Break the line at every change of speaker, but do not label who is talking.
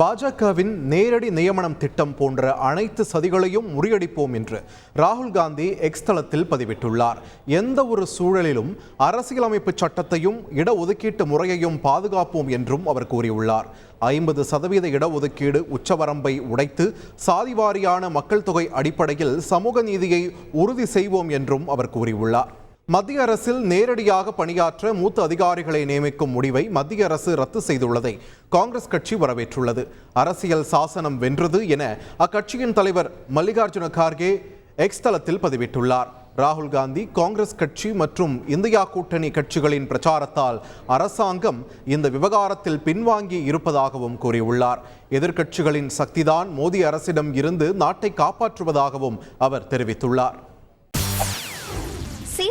பாஜகவின் நேரடி நியமனம் திட்டம் போன்ற அனைத்து சதிகளையும் முறியடிப்போம் என்று ராகுல் காந்தி எக்ஸ் தளத்தில் பதிவிட்டுள்ளார். எந்த ஒரு சூழலிலும் அரசியலமைப்பு சட்டத்தையும் இடஒதுக்கீட்டு முறையையும் பாதுகாப்போம் என்றும் அவர் கூறியுள்ளார். ஐம்பது சதவீத இடஒதுக்கீடு உச்சவரம்பை உடைத்து சாதிவாரியான மக்கள் தொகை அடிப்படையில் சமூக நீதியை உறுதி செய்வோம் என்றும் அவர் கூறியுள்ளார். மத்திய அரசில் நேரடியாக பணியாற்ற மூத்த அதிகாரிகளை நியமிக்கும் முடிவை மத்திய அரசு ரத்து செய்துள்ளதை காங்கிரஸ் கட்சி வரவேற்றுள்ளது. அரசியல் சாசனம் வென்றது என அக்கட்சியின் தலைவர் மல்லிகார்ஜுன கார்கே எக்ஸ் தளத்தில் பதிவிட்டுள்ளார். ராகுல் காந்தி காங்கிரஸ் கட்சி மற்றும் இந்தியா கூட்டணி கட்சிகளின் பிரச்சாரத்தால் அரசாங்கம் இந்த விவகாரத்தில் பின்வாங்கி இருப்பதாகவும் கூறியுள்ளார். எதிர்க்கட்சிகளின் சக்திதான் மோடி அரசிடம் இருந்து நாட்டை காப்பாற்றுவதாகவும் அவர் தெரிவித்துள்ளார்.